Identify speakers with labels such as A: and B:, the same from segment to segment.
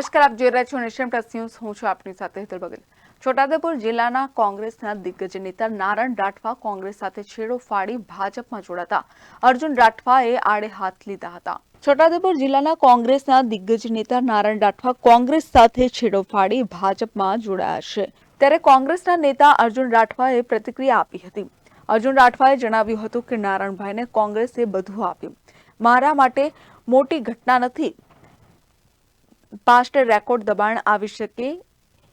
A: નમસ્કાર, આપ જોઈ રહ્યા છો નેશન પ્લસ ન્યૂઝ. હું છું આપની સાથે હેતર બગલ. છોટાઉદેપુર જિલ્લાના કોંગ્રેસના દિગ્ગજ નેતા નારણ રાઠવા કોંગ્રેસ સાથે છેડો ફાડી ભાજપમાં જોડાતા. અર્જુન રાઠવાએ આડે હાથ લીધા હતા. છોટાઉદેપુર જિલ્લાના કોંગ્રેસના દિગ્ગજ નેતા નારણ રાઠવા કોંગ્રેસ સાથે છેડો ફાડી ભાજપમાં જોડાયા છે. ત્યારે કોંગ્રેસના નેતા અર્જુન રાઠવાએ પ્રતિક્રિયા આપી હતી. અર્જુન રાઠવાએ જણાવ્યું હતું કે નારણભાઈને કોંગ્રેસે બધું આપ્યું. મારા માટે મોટી ઘટના નથી પાસ્ટ રેકોર્ડ દબાણ આવી શકે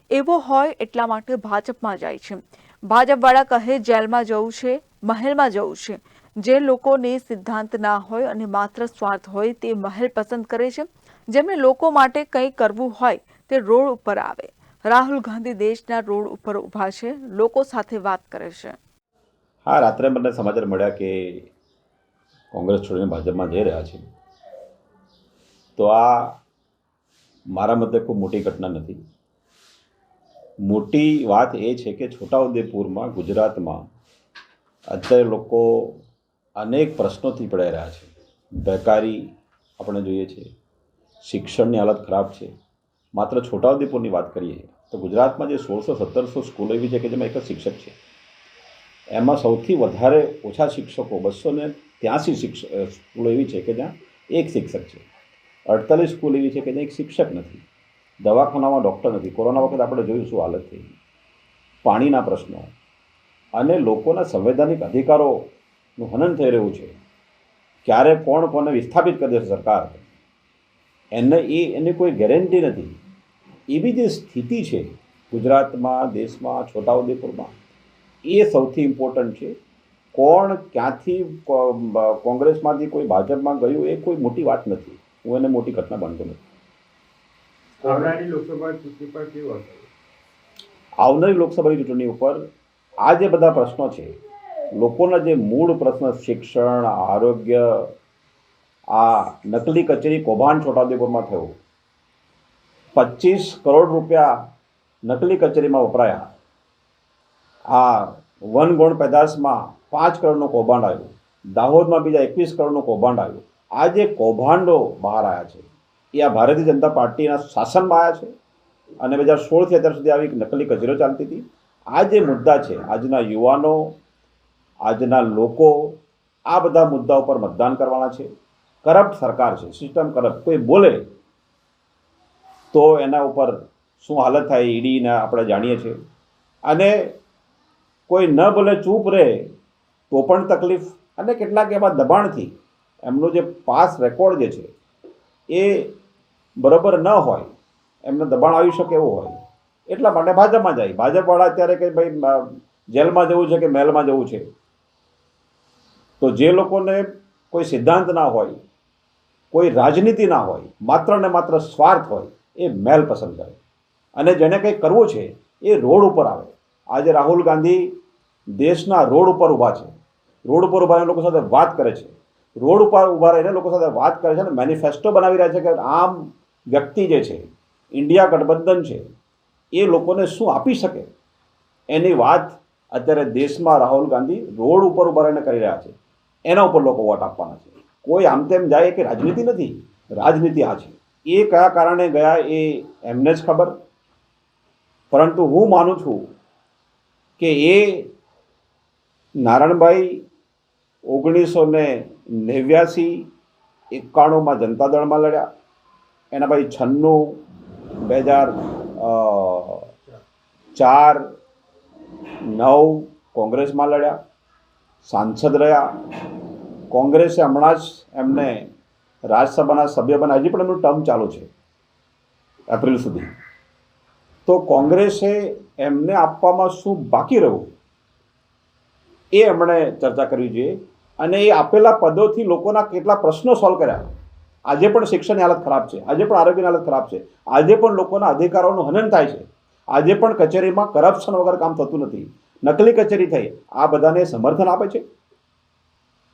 A: એવો હોય એટલા માટે ભાજપમાં જાય છે. ભાજપવાળા કહે, જેલમાં જવું છે, મહેલમાં જવું છે. જે લોકોને સિદ્ધાંત ના હોય અને માત્ર સ્વાર્થ હોય તે મહેલ પસંદ કરે છે. જેમને લોકો માટે કંઈ કરવું હોય તે રોડ ઉપર આવે. રાહુલ ગાંધી દેશના રોડ ઉપર ઊભા છે, લોકો સાથે વાત કરે છે.
B: હા, રાત્રે મને સમાચાર મળ્યા કે કોંગ્રેસ છોડીને ભાજપમાં જઈ રહ્યા છે. તો આ મારા મતે ખૂબ મોટી ઘટના નથી. મોટી વાત એ છે કે છોટાઉદેપુરમાં ગુજરાતમાં અત્યારે લોકો અનેક પ્રશ્નોથી પડાઈ રહ્યા છે. બેકારી આપણે જોઈએ છે. શિક્ષણની હાલત ખરાબ છે. માત્ર છોટાઉદેપુરની વાત કરીએ તો ગુજરાતમાં જે સોળસો સત્તરસો સ્કૂલો એવી છે કે જેમાં એક જ શિક્ષક છે. એમાં સૌથી વધારે ઓછા શિક્ષકો બસો ને ત્યાંસી શિક્ષક સ્કૂલો એવી છે કે જ્યાં એક શિક્ષક છે. અડતાલીસ સ્કૂલ એવી છે કે જ્યાં એક શિક્ષક નથી, દવાખાનામાં ડૉક્ટર નથી. કોરોના વખત આપણે જોયું શું હાલત થઈ. પાણીના પ્રશ્નો અને લોકોના સંવૈધાનિક અધિકારોનું હનન થઈ રહ્યું છે. ક્યારે કોણ કોને વિસ્થાપિત કરી દેશે સરકાર? એને એ, એની કોઈ ગેરંટી નથી. એવી જે સ્થિતિ છે ગુજરાતમાં, દેશમાં, છોટાઉદેપુરમાં, એ સૌથી ઇમ્પોર્ટન્ટ છે. કોણ ક્યાંથી કોંગ્રેસમાંથી કોઈ ભાજપમાં ગયું એ કોઈ મોટી વાત નથી. હું એને મોટી ઘટના માનતો નથી.
C: આવનારી લોકસભા ચૂંટણી પર કેવું
B: આવનારી લોકસભાની ચૂંટણી ઉપર આ જે બધા પ્રશ્નો છે લોકોના જે મૂળ પ્રશ્ન શિક્ષણ આરોગ્ય આ નકલી કચેરી કૌભાંડ છોટાઉદેપુરમાં થયું. પચીસ કરોડ રૂપિયા નકલી કચેરીમાં વપરાયા. આ વન ગુણ પેદાશમાં પાંચ કરોડનું કૌભાંડ આવ્યું. દાહોદમાં બીજા એકવીસ કરોડનું કૌભાંડ આવ્યું. આ જે કૌભાંડો બહાર આવ્યા છે, એ આ ભારતીય જનતા પાર્ટીના શાસનમાં આવ્યા છે અને બે હજાર સોળથી અત્યાર સુધી આવી નકલી કચેરીઓ ચાલતી હતી. આ જે મુદ્દા છે, આજના યુવાનો, આજના લોકો, આ બધા મુદ્દા ઉપર મતદાન કરવાના છે. કરપ્ટ સરકાર છે સિસ્ટમ કરપ્ટ. કોઈ બોલે તો એના ઉપર શું હાલત થાય, ઈડીને આપણે જાણીએ છીએ. અને કોઈ ન બોલે, ચૂપ રહે, તો પણ તકલીફ અને કેટલાક એવા દબાણથી એમનો જે પાસ રેકોર્ડ જે છે, એ બરાબર ન હોય, એમને દબાણ આવી શકે એવું હોય, એટલા માટે ભાજપમાં જાય. ભાજપવાળા અત્યારે કે ભાઈ જેલમાં જવું છે કે મહેલમાં જવું છે? તો જે લોકોને કોઈ સિદ્ધાંત ના હોય, કોઈ રાજનીતિ ના હોય, માત્ર ને માત્ર સ્વાર્થ હોય, એ મહેલ પસંદ કરે. અને જેને કંઈ કરવું છે, એ રોડ ઉપર આવે. આજે રાહુલ ગાંધી દેશના રોડ ઉપર ઊભા છે. રોડ ઉપર ઊભા લોકો સાથે વાત કરે છે. રોડ ઉપર ઊભા રહીને લોકો સાથે વાત કરે છે અને મેનિફેસ્ટો બનાવી રહ્યા છે કે આમ વ્યક્તિ જે છે, ઇન્ડિયા ગઠબંધન છે, એ લોકોને શું આપી શકે? એની વાત અત્યારે દેશમાં રાહુલ ગાંધી રોડ ઉપર ઊભા રહીને કરી રહ્યા છે. એના ઉપર લોકો વોટ આપવાના છે. કોઈ આમ તેમ જાય કે રાજનીતિ નથી. રાજનીતિ આ છે. એ કયા કારણે ગયા એ એમને જ ખબર. પરંતુ હું માનું છું કે એ નારણભાઈ ઓગણીસો ને નેવ્યાસી એકાણુંમાં જનતા દળમાં લડ્યા. એના પછી છન્નું, બે હજાર ચાર, નવ કોંગ્રેસમાં લડ્યા. સાંસદ રહ્યા. કોંગ્રેસે હમણાં જ એમને રાજ્યસભાના સભ્ય બન્યા હજી પણ એમનું ટર્મ ચાલુ છે એપ્રિલ સુધી. તો કોંગ્રેસે એમને આપવામાં શું બાકી રહ્યું? એ એમણે ચર્ચા કરવી જોઈએ. અને એ આપેલા પદોથી લોકોના કેટલા પ્રશ્નો સોલ્વ કર્યા. આજે પણ શિક્ષણની હાલત ખરાબ છે. આજે પણ આરોગ્યની હાલત ખરાબ છે. આજે પણ લોકોના અધિકારોનું હનન થાય છે. આજે પણ કચેરીમાં કરપ્શન વગર કામ થતું નથી. નકલી કચેરી થઈ. આ બધાને સમર્થન આપે છે.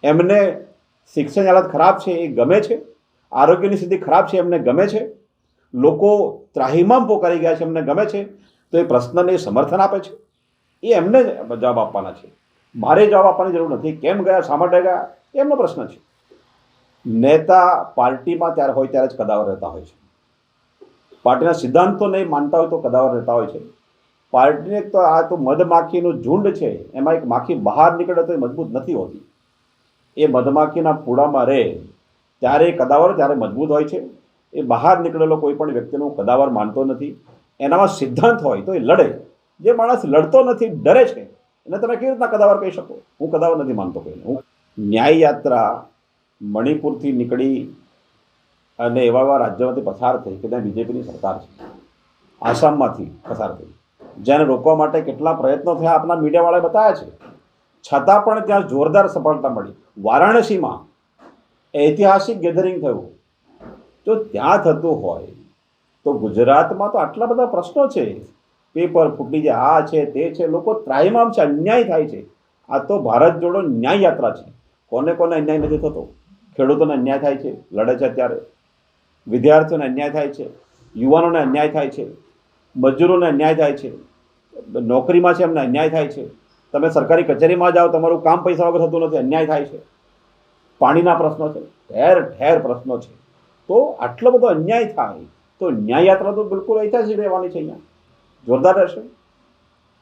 B: એમને શિક્ષણની હાલત ખરાબ છે એ ગમે છે. આરોગ્યની સ્થિતિ ખરાબ છે એમને ગમે છે. લોકો ત્રાહીમામ પોકારી ગયા છે એમને ગમે છે. તો એ પ્રશ્નને સમર્થન આપે છે. એ એમને જવાબ આપવાના છે. મારે જવાબ આપવાની જરૂર નથી. કેમ ગયા? શા માટે ગયા? એમનો પ્રશ્ન છે. નેતા પાર્ટીમાં ત્યારે હોય ત્યારે જ કદાવર રહેતા હોય છે. પાર્ટીના સિદ્ધાંતોને માનતા હોય તો કદાવર રહેતા હોય છે. પાર્ટીને તો આ તો મધમાખીનું ઝુંડ છે. એમાં એક માખી બહાર નીકળે તો એ મજબૂત નથી હોતી. એ મધમાખીના પૂડામાં રહે ત્યારે કદાવર ત્યારે મજબૂત હોય છે. એ બહાર નીકળેલો કોઈ પણ વ્યક્તિનો કદાવર માનતો નથી. એનામાં સિદ્ધાંત હોય તો એ લડે. જે માણસ લડતો નથી, ડરે છે. એને તમે કેવી રીતના કદાવર કહી શકો? હું કદાવર નથી માનતો કોઈને. હું ન્યાય યાત્રા મણિપુરથી નીકળી અને એવા એવા રાજ્યોમાંથી પસાર થઈ કે ત્યાં બીજેપીની સરકાર છે. આસામમાંથી પસાર થઈ. જેને રોકવા માટે કેટલા પ્રયત્નો થયા આપણા મીડિયાવાળાએ બતાવ્યા છે. છતાં પણ ત્યાં જોરદાર સફળતા મળી. વારાણસીમાં ઐતિહાસિક ગેધરિંગ થયું. જો ત્યાં થતું હોય, તો ગુજરાતમાં તો આટલા બધા પ્રશ્નો છે. પેપર ફૂટી જાય. આ છે, તે છે. લોકો ત્રાહીમામ છે, અન્યાય થાય છે. આ તો ભારત જોડો ન્યાય યાત્રા છે. કોને કોને અન્યાય નથી થતો? ખેડૂતોને અન્યાય થાય છે, લડે છે અત્યારે. વિદ્યાર્થીઓને અન્યાય થાય છે, યુવાનોને અન્યાય થાય છે, મજૂરોને અન્યાય થાય છે, નોકરીમાં છે એમને અન્યાય થાય છે. તમે સરકારી કચેરીમાં જાઓ, તમારું કામ પૈસા વગર થતું નથી, અન્યાય થાય છે. પાણીના પ્રશ્નો છે ઠેર ઠેર પ્રશ્નો છે. તો આટલો બધો અન્યાય થાય, તો ન્યાય યાત્રા તો બિલકુલ ઐતિહાસિક રહેવાની છે અહીંયા. જોરદાર રહેશે.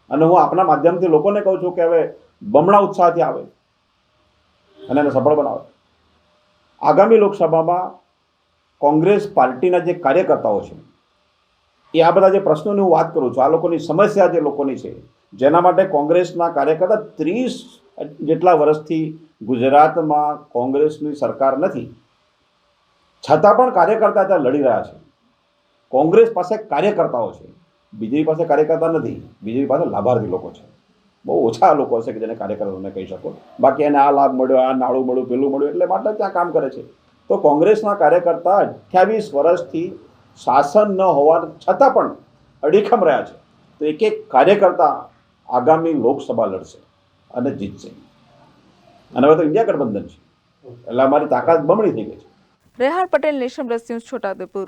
B: અને હું આપના માધ્યમથી લોકોને કહું છું કે હવે બમણા ઉત્સાહથી આવે અને એને સફળ બનાવે. આગામી લોકસભામાં કોંગ્રેસ પાર્ટીના જે કાર્યકર્તાઓ છે, એ આ બધા જે પ્રશ્નોની હું વાત કરું છું, આ લોકોની સમસ્યા જે લોકોની છે, જેના માટે કોંગ્રેસના કાર્યકર્તા ત્રીસ જેટલા વર્ષથી ગુજરાતમાં કોંગ્રેસની સરકાર નથી. છતાં પણ કાર્યકર્તા ત્યાં લડી રહ્યા છે. કોંગ્રેસ પાસે કાર્યકર્તાઓ છે. બીજેપી પાસે કાર્યકર્તા નથી. બીજેપી પાસે લાભાર્થી લોકો છે. બહુ ઓછા લોકો હશે કે જેને કાર્યકર્તા તમે કહી શકો. બાકી એને આ લાભ મળ્યો, આ નાળું મળ્યું, પેલું મળ્યું એટલે માટે ત્યાં કામ કરે છે. તો કોંગ્રેસના કાર્યકર્તા અઠ્યાવીસ વર્ષથી શાસન ન હોવા છતાં પણ અડીખમ રહ્યા છે. તો એક એક કાર્યકર્તા આગામી લોકસભા લડશે અને જીતશે. અને હવે તો ઇન્ડિયા ગઠબંધન છે. એટલે અમારી તાકાત બમણી થઈ ગઈ છે.
A: Rehan Patel national news, Chhotaudepur.